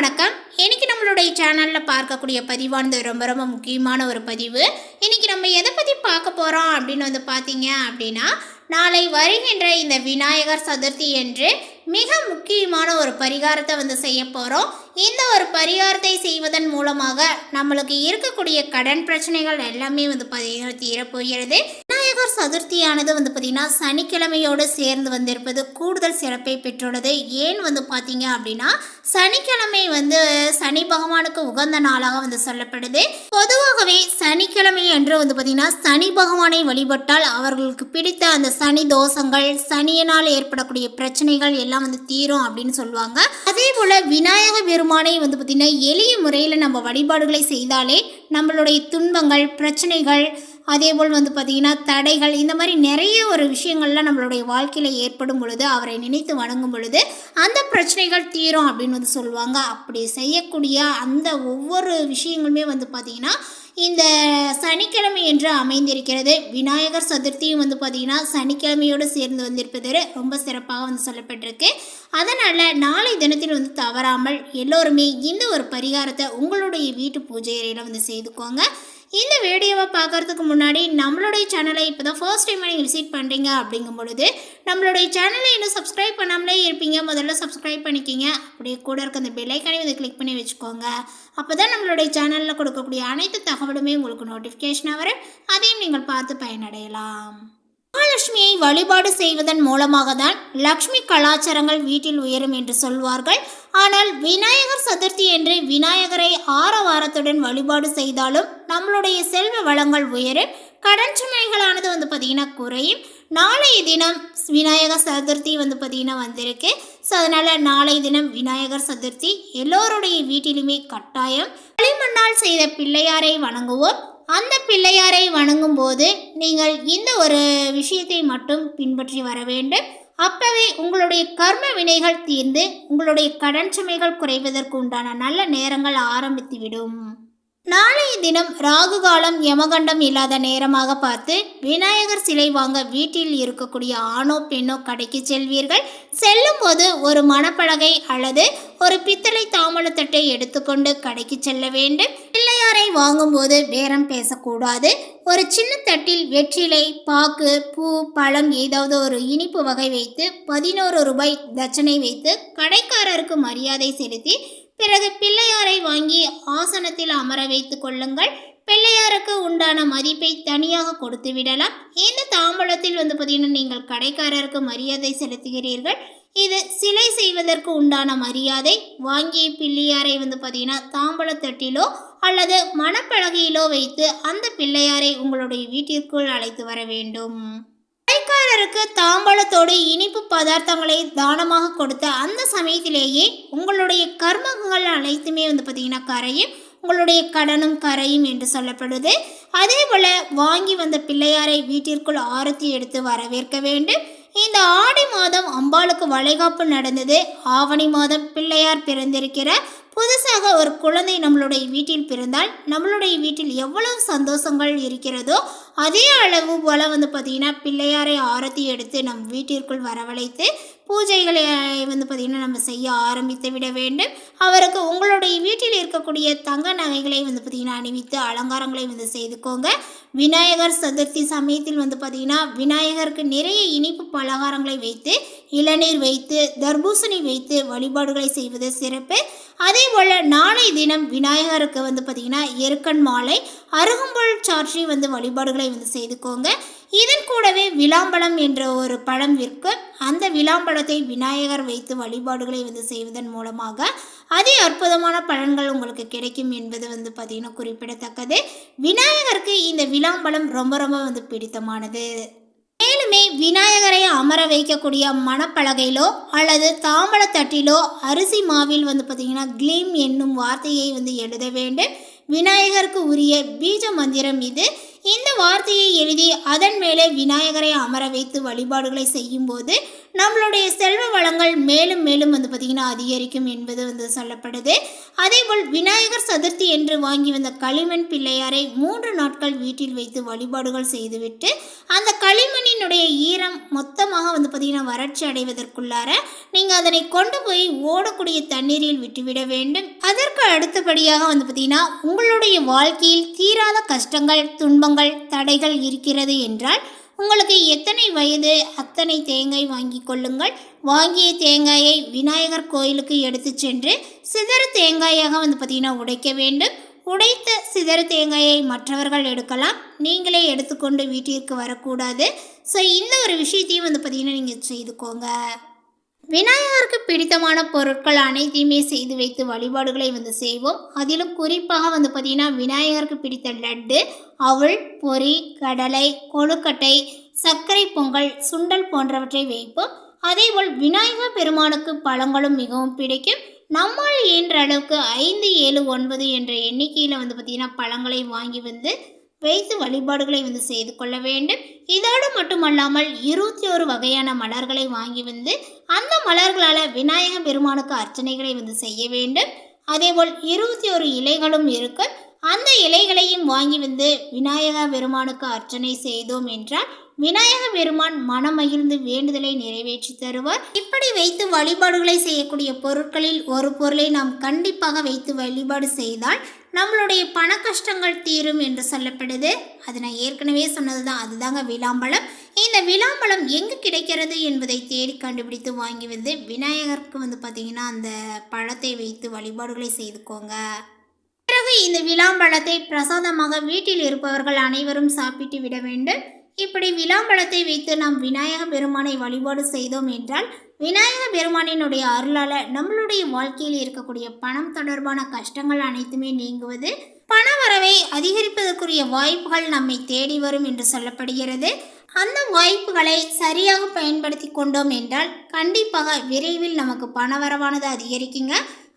வணக்கம். இன்னைக்கு நம்மளுடைய சேனலில் பார்க்கக்கூடிய பதிவானது ரொம்ப ரொம்ப முக்கியமான ஒரு பதிவு. இன்னைக்கு நம்ம எதை பற்றி பார்க்க போகிறோம் அப்படின்னு வந்து பார்த்தீங்க அப்படின்னா நாளை வருகின்ற இந்த விநாயகர் சதுர்த்தி என்று மிக முக்கியமான ஒரு பரிகாரத்தை வந்து செய்ய போகிறோம் இந்த ஒரு பரிகாரத்தை செய்வதன் மூலமாக நம்மளுக்கு இருக்கக்கூடிய கடன் பிரச்சனைகள் எல்லாமே வந்து பார்த்தீங்கன்னா தீரப்போகிறது விநாயகர் சதுர்த்தியானது வந்து பார்த்திங்கன்னா சனிக்கிழமையோடு சேர்ந்து வந்திருப்பது கூடுதல் சிறப்பை பெற்றுள்ளது. ஏன் வந்து பார்த்தீங்க அப்படின்னா சனிக்கிழமை வந்து சனி பகவானுக்கு உகந்த நாளாக வந்து சொல்லப்படுது. பொதுவாகவே சனிக்கிழமை என்று வந்து பார்த்திங்கன்னா சனி பகவானை வழிபட்டால் அவர்களுக்கு பிடித்த அந்த சனி தோஷங்கள் சனியினால் ஏற்படக்கூடிய பிரச்சனைகள் எல்லாம் வந்து தீரும் அப்படின்னு சொல்லுவாங்க. அதே போல் விநாயக பெருமானை வந்து பார்த்திங்கன்னா எளிய முறையில் நம்ம வழிபாடுகளை செய்தாலே நம்மளுடைய துன்பங்கள் பிரச்சனைகள் அதே போல் வந்து பார்த்திங்கன்னா தடைகள் இந்த மாதிரி நிறைய ஒரு விஷயங்கள்லாம் நம்மளுடைய வாழ்க்கையில் ஏற்படும் பொழுது அவரை நினைத்து வணங்கும் பொழுது அந்த பிரச்சனைகள் தீரும் அப்படின்னு வந்து சொல்லுவாங்க. அப்படி செய்யக்கூடிய அந்த ஒவ்வொரு விஷயங்களுமே வந்து பார்த்திங்கன்னா இந்த சனிக்கிழமை என்று அமைந்திருக்கிறது. விநாயகர் சதுர்த்தியும் வந்து பார்த்திங்கன்னா சனிக்கிழமையோடு சேர்ந்து வந்திருப்பது ரொம்ப சிறப்பாக வந்து சொல்லப்பட்டிருக்கு. அதனால் நாளை தினத்தில் வந்து தவறாமல் எல்லோருமே இந்த ஒரு பரிகாரத்தை உங்களுடைய வீட்டு பூஜை அறையில் வந்து செய்துக்கோங்க. இந்த வீடியோவை பார்க்கறதுக்கு முன்னாடி நம்மளுடைய சேனலை இப்போ தான் ஃபர்ஸ்ட் டைம் நீங்கள் விசிட் பண்ணுறீங்க அப்படிங்கும் பொழுது நம்மளுடைய சேனலை இன்னும் சப்ஸ்கிரைப் பண்ணாமலே இருப்பீங்க. முதல்ல சப்ஸ்கிரைப் பண்ணிக்கிங்க. அப்படியே கூட இருக்க அந்த பெல்லைக்கானே வந்து கிளிக் பண்ணி வச்சுக்கோங்க. அப்போ தான் நம்மளுடைய சேனலில் கொடுக்கக்கூடிய அனைத்து தகவலுமே உங்களுக்கு நோட்டிஃபிகேஷனாக வரும். அதையும் நீங்கள் பார்த்து பயனடையலாம். மகாலட்சுமியை வழிபாடு செய்வதன் மூலமாக தான் லக்ஷ்மி கலாச்சாரங்கள் வீட்டில் உயரும் என்று சொல்வார்கள். ஆனால் விநாயகர் சதுர்த்தி என்று விநாயகரை ஆரவாரத்துடன் வழிபாடு செய்தாலும் நம்மளுடைய செல்வ வளங்கள் உயரும். கடன் சுமைகளானது வந்து பார்த்திங்கன்னா குறையும். நாளைய தினம் விநாயகர் சதுர்த்தி வந்து பார்த்திங்கன்னா வந்திருக்கு. ஸோ அதனால் நாளைய தினம் விநாயகர் சதுர்த்தி எல்லோருடைய வீட்டிலுமே கட்டாயம். களிமண்ணால் செய்த பிள்ளையாரை வணங்குவோம். அந்த பிள்ளையாரை வணங்கும் போது நீங்கள் இந்த ஒரு விஷயத்தை மட்டும் பின்பற்றி வர வேண்டும். அப்பவே உங்களுடைய கர்ம வினைகள் தீர்ந்து உங்களுடைய கடன் சுமைகள் குறைவதற்கு உண்டான நல்ல நேரங்கள் ஆரம்பித்துவிடும். நாளைய தினம் ராகு காலம் யமகண்டம் இல்லாத நேரமாக பார்த்து விநாயகர் சிலை வாங்க வீட்டில் இருக்கக்கூடிய ஆணோ பெண்ணோ கடைக்கு செல்வீர்கள். செல்லும் போது ஒரு மணப்பலகை அல்லது ஒரு பித்தளை தாமலத்தட்டை எடுத்துக்கொண்டு கடைக்கு செல்ல வேண்டும். பிள்ளையாரை வாங்கும்போது பேரம் பேசக்கூடாது. ஒரு சின்ன தட்டில் வெற்றிலை பாக்கு பூ பழம் ஏதாவது ஒரு இனிப்பு வகை வைத்து பதினோரு ரூபாய் தட்சணை வைத்து கடைக்காரருக்கு மரியாதை செலுத்தி பிறகு பிள்ளையாரை வாங்கி ஆசனத்தில் அமர வைத்து கொள்ளுங்கள். பிள்ளையாருக்கு உண்டான மதிப்பை தனியாக கொடுத்து விடலாம். இந்த தாம்பூலத்தில் வந்து பார்த்தீங்கன்னா நீங்கள் கடைக்காரருக்கு மரியாதை செலுத்துகிறீர்கள். இது சிலை செய்வதற்கு உண்டான மரியாதை. வாங்கிய பிள்ளையாரை வந்து பார்த்தீங்கன்னா தாம்பூலத்தட்டிலோ அல்லது மணப்பலகையிலோ வைத்து அந்த பிள்ளையாரை உங்களுடைய வீட்டிற்குள் அழைத்து வர வேண்டும். கடைக்காரருக்கு தாம்பாளத்தோடு இனிப்பு பதார்த்தங்களை தானமாக கொடுத்த அந்த சமயத்திலேயே உங்களுடைய கர்மங்கள் அனைத்துமே வந்து பார்த்திங்கன்னா கரையும் உங்களுடைய கடனும் கரையும் என்று சொல்லப்படுது. அதே போல் வாங்கி வந்த பிள்ளையாரை வீட்டிற்குள் ஆரத்தி எடுத்து வரவேற்க வேண்டும். இந்த ஆடி மாதம் அம்பாளுக்கு வளைகாப்பு நடந்தது. ஆவணி மாதம் பிள்ளையார் பிறந்திருக்கிற புதுசாக ஒரு குழந்தை நம்மளுடைய வீட்டில் பிறந்தால் நம்மளுடைய வீட்டில் எவ்வளவு சந்தோஷங்கள் இருக்கிறதோ அதே அளவு போல வந்து பார்த்திங்கன்னா பிள்ளையாரை ஆரத்தி எடுத்து நம் வீட்டிற்குள் வரவழைத்து பூஜைகளை வந்து பார்த்திங்கன்னா நம்ம செய்ய ஆரம்பித்து விட வேண்டும். அவருக்கு உங்களுடைய வீட்டில் இருக்கக்கூடிய தங்க நகைகளை வந்து பார்த்திங்கன்னா அணிவித்து அலங்காரங்களை வந்து செய்துக்கோங்க. விநாயகர் சதுர்த்தி சமயத்தில் வந்து பார்த்திங்கன்னா விநாயகருக்கு நிறைய இனிப்பு பலகாரங்களை வைத்து இளநீர் வைத்து தர்பூசணி வைத்து வழிபாடுகளை செய்வது சிறப்பு. அதே போல் நாளை தினம் விநாயகருக்கு வந்து பார்த்திங்கன்னா எருக்கன் மாலை அருகம்புல் சாற்றி வந்து வழிபாடுகளை வந்து செய்துக்கோங்க. இதன் கூடவே விளாம்பழம் என்ற ஒரு பழம் விற்கும். அந்த விளாம்பழத்தை விநாயகர் வைத்து வழிபாடுகளை வந்து செய்வதன் மூலமாக அதி அற்புதமான பலன்கள் உங்களுக்கு கிடைக்கும் என்பது வந்து பார்த்திங்கன்னா குறிப்பிடத்தக்கது. விநாயகருக்கு இந்த விளாம்பழம் ரொம்ப ரொம்ப வந்து பிடித்தமானது. மேலுமே விநாயகரை அமர வைக்கக்கூடிய மணப்பலகையிலோ அல்லது தாம்பழத்தட்டிலோ அரிசி மாவில் வந்து பார்த்திங்கன்னா க்ளீம் என்னும் வார்த்தையை வந்து எழுத வேண்டும். விநாயகருக்கு உரிய பீஜ மந்திரம் இது. இந்த வார்த்தையை எழுதி அதன் மேலே விநாயகரை அமர வைத்து வழிபாடுகளை செய்யும்போது நம்மளுடைய செல்வ வளங்கள் மேலும் மேலும் வந்து பார்த்திங்கன்னா அதிகரிக்கும் என்பது வந்து சொல்லப்படுது. அதேபோல் விநாயகர் சதுர்த்தி என்று வாங்கி வந்த களிமண் பிள்ளையாரை மூன்று நாட்கள் வீட்டில் வைத்து வழிபாடுகள் செய்துவிட்டு அந்த களிமண்ணினுடைய ஈரம் மொத்தமாக வந்து பார்த்திங்கன்னா வறட்சி அடைவதற்குள்ளார நீங்கள் அதனை கொண்டு போய் ஓடக்கூடிய தண்ணீரில் விட்டுவிட வேண்டும். அதற்கு அடுத்தபடியாக வந்து பார்த்திங்கன்னா உங்களுடைய வாழ்க்கையில் தீராத கஷ்டங்கள் துன்பங்கள் தடைகள் இருக்கிறது என்றால் உங்களுக்கு எத்தனை வயது? அத்தனை தேங்காய் வாங்கி கொள்ளுங்கள். வாங்கிய தேங்காயை விநாயகர் கோயிலுக்கு எடுத்து சென்று சிதறு தேங்காயாக வந்து பார்த்திங்கன்னா உடைக்க வேண்டும். உடைத்த சிதறு தேங்காயை மற்றவர்கள் எடுக்கலாம். நீங்களே எடுத்துக்கொண்டு வீட்டிற்கு வரக்கூடாது. ஸோ இந்த ஒரு விஷயத்தையும் வந்து பார்த்திங்கன்னா நீங்கள் செய்துக்கோங்க. விநாயகருக்கு பிடித்தமான பொருட்கள் அனைத்தையுமே செய்து வைத்து வழிபாடுகளை வந்து செய்வோம். அதிலும் குறிப்பாக வந்து பார்த்திங்கன்னா விநாயகருக்கு பிடித்த லட்டு அவள் பொரி கடலை கொழுக்கட்டை சர்க்கரை பொங்கல் சுண்டல் போன்றவற்றை வைப்போம். அதேபோல் விநாயகர் பெருமானுக்கு பழங்களும் மிகவும் பிடிக்கும். நம்மால் இயன்ற அளவுக்கு ஐந்து ஏழு ஒன்பது என்ற எண்ணிக்கையில் வந்து பார்த்திங்கன்னா பழங்களை வாங்கி வந்து வைத்து வழிபாடுகளை வந்து செய்து கொள்ள வேண்டும். இதோடு மட்டுமல்லாமல் இருபத்தி ஒரு வகையான மலர்களை வாங்கி வந்து அந்த மலர்களால் விநாயக பெருமானுக்கு அர்ச்சனைகளை வந்து செய்ய வேண்டும். அதேபோல் இருபத்தி ஒரு இலைகளும் இருக்கும் அந்த இலைகளையும் வாங்கி வந்து விநாயக பெருமானுக்கு அர்ச்சனை செய்தோம் என்றால் விநாயக பெருமான் மனமகிழ்ந்து வேண்டுதலை நிறைவேற்றி தருவார். இப்படி வைத்து வழிபாடுகளை செய்யக்கூடிய பொருட்களில் ஒரு பொருளை நாம் கண்டிப்பாக வைத்து வழிபாடு செய்தால் நம்மளுடைய பண கஷ்டங்கள் தீரும் என்று சொல்லப்படுது. அது நான் ஏற்கனவே சொன்னது தான் அதுதாங்க விளாம்பழம். இந்த விளாம்பழம் எங்கு கிடைக்கிறது என்பதை தேடி கண்டுபிடித்து வாங்கி வந்து விநாயகருக்கு வந்து பார்த்திங்கன்னா அந்த பழத்தை வைத்து வழிபாடுகளை செய்துக்கோங்க. பிறகு இந்த விளாம்பழத்தை பிரசாதமாக வீட்டில் இருப்பவர்கள் அனைவரும் சாப்பிட்டு விட வேண்டும். இப்படி விளாம்பழத்தை வைத்து நாம் விநாயக பெருமானை வழிபாடு செய்தோம் என்றால் விநாயக பெருமானினுடைய அருளால் நம்மளுடைய வாழ்க்கையில் இருக்கக்கூடிய பணம் தொடர்பான கஷ்டங்கள் அனைத்துமே நீங்குவது பண வரவை அதிகரிப்பதற்குரிய வாய்ப்புகள் நம்மை தேடி வரும் என்று சொல்லப்படுகிறது. அந்த வாய்ப்புகளை சரியாக பயன்படுத்தி கொண்டோம் என்றால் கண்டிப்பாக விரைவில் நமக்கு பண வரவானது அதிகரிக்குங்க.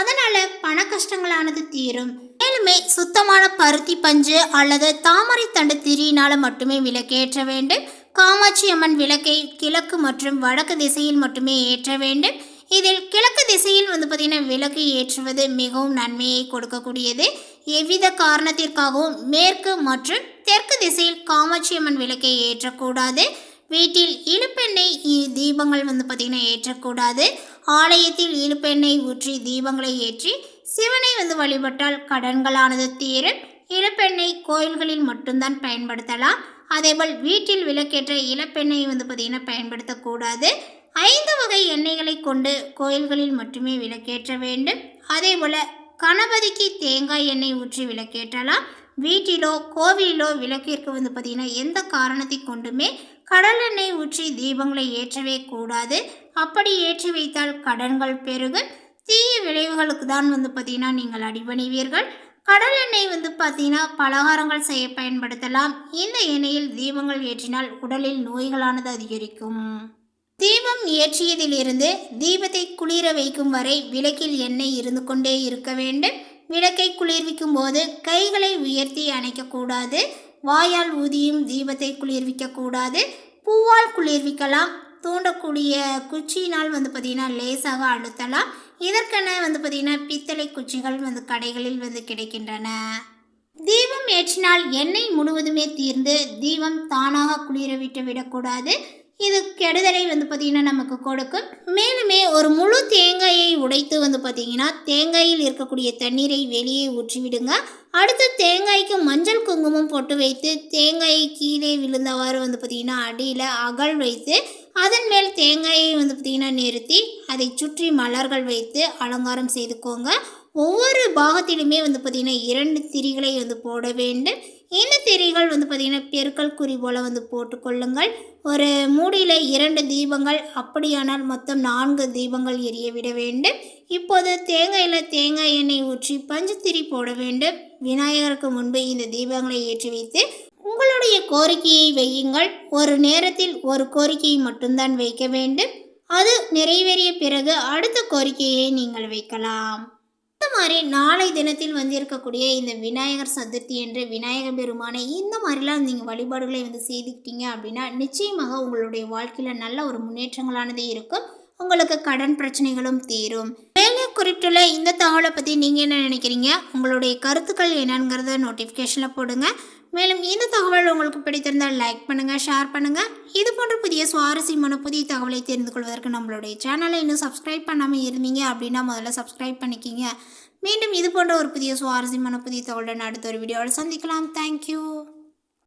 அதனால பண கஷ்டங்களானது தீரும். மேலுமே சுத்தமான பருத்தி பஞ்சு அல்லது தாமரை தண்டு திரியினால மட்டுமே விளக்கேற்ற வேண்டும். காமாட்சி அம்மன் விளக்கை கிழக்கு மற்றும் வடக்கு திசையில் மட்டுமே ஏற்ற வேண்டும். இதில் கிழக்கு திசையில் வந்து பார்த்திங்கன்னா விளக்கு ஏற்றுவது மிகவும் நன்மையை கொடுக்கக்கூடியது. எவ்வித காரணத்திற்காகவும் மேற்கு மற்றும் தெற்கு திசையில் காமாட்சி அம்மன் விளக்கை ஏற்றக்கூடாது. வீட்டில் இழுப்பெண்ணெய் தீபங்கள் வந்து பார்த்திங்கன்னா ஏற்றக்கூடாது. ஆலயத்தில் இழுப்பெண்ணெய் ஊற்றி தீபங்களை ஏற்றி சிவனை வந்து வழிபட்டால் கடன்களானது தீரும். இழுப்பெண்ணெய் கோயில்களில் மட்டும்தான் பயன்படுத்தலாம். அதேபோல் வீட்டில் விளக்கேற்ற இளப்பெண்ணெய் வந்து பார்த்திங்கன்னா பயன்படுத்தக்கூடாது. ஐந்து வகை எண்ணெய்களை கொண்டு கோயில்களில் மட்டுமே விளக்கேற்ற வேண்டும். அதேபோல் கணபதிக்கு தேங்காய் எண்ணெய் ஊற்றி விளக்கேற்றலாம். வீட்டிலோ கோவிலிலோ விளக்கிற்கு வந்து பார்த்திங்கன்னா எந்த காரணத்தை கொண்டுமே கடல் எண்ணெய் ஊற்றி தீபங்களை ஏற்றவே கூடாது. அப்படி ஏற்றி வைத்தால் கடன்கள் பெருகும். தீய விளைவுகளுக்கு தான் வந்து பார்த்திங்கன்னா நீங்கள் அடிபணிவீர்கள். கடல் எண்ணெய் வந்து பார்த்தீங்கன்னா பலகாரங்கள் செய்ய பயன்படுத்தலாம். இந்த எண்ணெயில் தீபங்கள் ஏற்றினால் உடலில் நோய்களானது அதிகரிக்கும். தீபம் ஏற்றியதிலிருந்து தீபத்தை குளிர வைக்கும் வரை விளக்கில் எண்ணெய் இருந்து கொண்டே இருக்க வேண்டும். விளக்கை குளிர்விக்கும் போது கைகளை உயர்த்தி அணைக்கக்கூடாது வாயால் ஊதியும் தீபத்தை குளிர்விக்கக்கூடாது பூவால் குளிர்விக்கலாம். தூண்டக்கூடிய குச்சியினால் வந்து பார்த்திங்கன்னா லேசாக அழுத்தலாம். இதற்கென வந்து பார்த்திங்கன்னா பித்தளை குச்சிகள் வந்து கடைகளில் வந்து கிடைக்கின்றன. தீபம் ஏற்றினால் எண்ணெய் முழுவதுமே தீர்ந்து தீபம் தானாக குளிர விட்டு விடக்கூடாது. இது கெடுதலை வந்து பார்த்திங்கன்னா நமக்கு கொடுக்கும். மேலுமே ஒரு முழு தேங்காயை உடைத்து வந்து பார்த்திங்கன்னா தேங்காயில் இருக்கக்கூடிய தண்ணீரை வெளியே ஊற்றிவிடுங்க. அடுத்து தேங்காய்க்கு மஞ்சள் குங்குமம் போட்டு வைத்து தேங்காயை கீழே விழுந்தவாறு வந்து பார்த்திங்கன்னா அடியில் அகல் வைத்து அதன் மேல் தேங்காயை வந்து பார்த்திங்கன்னா நிறுத்தி அதை சுற்றி மலர்கள் வைத்து அலங்காரம் செய்துக்கோங்க. ஒவ்வொரு பாகத்திலுமே வந்து பார்த்திங்கன்னா இரண்டு திரிகளை வந்து போட வேண்டும். இந்த திரிகள் வந்து பார்த்திங்கன்னா பெருக்கல் குறி போல் வந்து போட்டுக்கொள்ளுங்கள் ஒரு மூடியில் இரண்டு தீபங்கள் அப்படியானால் மொத்தம் நான்கு தீபங்கள் எரிய விட வேண்டும். இப்போது தேங்காயில் தேங்காய் எண்ணெய் ஊற்றி பஞ்சுத்திரி போட வேண்டும். விநாயகருக்கு முன்பு இந்த தீபங்களை ஏற்றி வைத்து உங்களுடைய கோரிக்கையை வையுங்கள். ஒரு நேரத்தில் ஒரு கோரிக்கையை மட்டும்தான் வைக்க வேண்டும். அது நிறைவேறிய பிறகு அடுத்த கோரிக்கையை நீங்கள் வைக்கலாம். மாதிரி நாளை தினத்தில் வந்திருக்கக்கூடிய இந்த விநாயகர் சதுர்த்தி என்று விநாயகர் பெருமானை இந்த மாதிரிலாம் நீங்கள் வழிபாடுகளை வந்து செய்துக்கிட்டீங்க அப்படின்னா நிச்சயமாக உங்களுடைய வாழ்க்கையில் நல்ல ஒரு முன்னேற்றங்களானது இருக்கும். உங்களுக்கு கடன் பிரச்சனைகளும் தீரும். மேலே குறிப்பிட்டுள்ள இந்த தகவலை பற்றி நீங்கள் என்ன நினைக்கிறீங்க? உங்களுடைய கருத்துக்கள் என்னங்கிறத நோட்டிஃபிகேஷனில் போடுங்க. மேலும் இந்த தகவல் உங்களுக்கு பிடித்திருந்தால் லைக் பண்ணுங்கள் ஷேர் பண்ணுங்கள் இது போன்ற புதிய சுவாரஸ்யமான புதிய தகவலை தெரிந்து கொள்வதற்கு நம்மளுடைய சேனலை இன்னும் சப்ஸ்கிரைப் பண்ணாமல் இருந்தீங்க அப்படின்னா முதல்ல சப்ஸ்கிரைப் பண்ணிக்கிங்க. மீண்டும் இது போன்ற ஒரு புதிய சுவாரஸ்யமான புதிய தகவலுடன் அடுத்த ஒரு வீடியோவில் சந்திக்கலாம். தேங்க்யூ